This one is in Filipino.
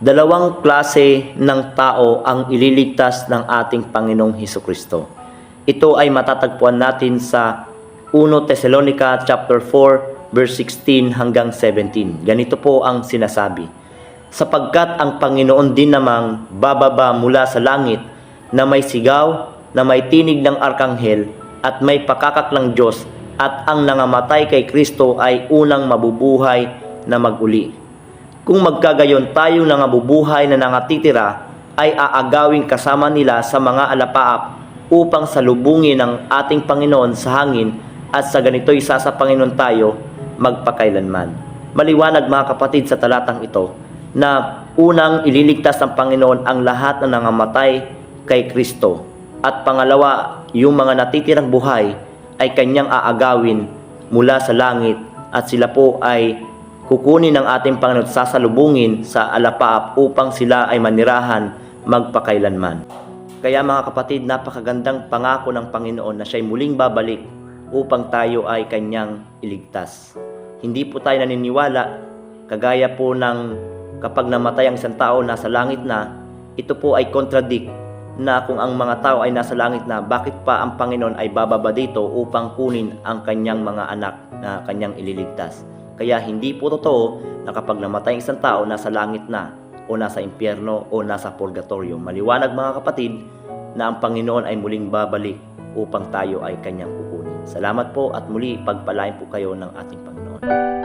Dalawang klase ng tao ang ililigtas ng ating Panginoong Heso Kristo. Ito ay matatagpuan natin sa 1 Thessalonica chapter 4 verse 16 hanggang 17. Ganito po ang sinasabi. Sapagkat ang Panginoon din namang bababa mula sa langit na may sigaw, na may tinig ng arkanghel at may pakakaklang Diyos at ang nangamatay kay Kristo ay unang mabubuhay na maguli. Kung magkagayon tayong nangabubuhay na nangatitira ay aagawing kasama nila sa mga alapaap upang salubungin ang ating Panginoon sa hangin at sa ganito'y isa sa Panginoon tayo magpakailanman. Maliwanag mga kapatid sa talatang ito na unang ililigtas ng Panginoon ang lahat na nangamatay kay Kristo at pangalawa yung mga natitirang buhay ay kanyang aagawin mula sa langit at sila po ay kukunin ng ating Panginoon at sasalubungin sa alapaap upang sila ay manirahan magpakailanman. Kaya mga kapatid, napakagandang pangako ng Panginoon na siya'y muling babalik upang tayo ay kanyang iligtas. Hindi po tayo naniniwala, kagaya po ng kapag namatay ang isang tao nasa langit na, ito po ay contradict na kung ang mga tao ay nasa langit na, bakit pa ang Panginoon ay bababa dito upang kunin ang kanyang mga anak na kanyang ililigtas. Kaya hindi po totoo na kapag namatay ang isang tao, nasa langit na, o nasa impyerno, o nasa purgatorio. Maliwanag mga kapatid na ang Panginoon ay muling babalik upang tayo ay kanyang kukunin. Salamat po at muli pagpalain po kayo ng ating Panginoon.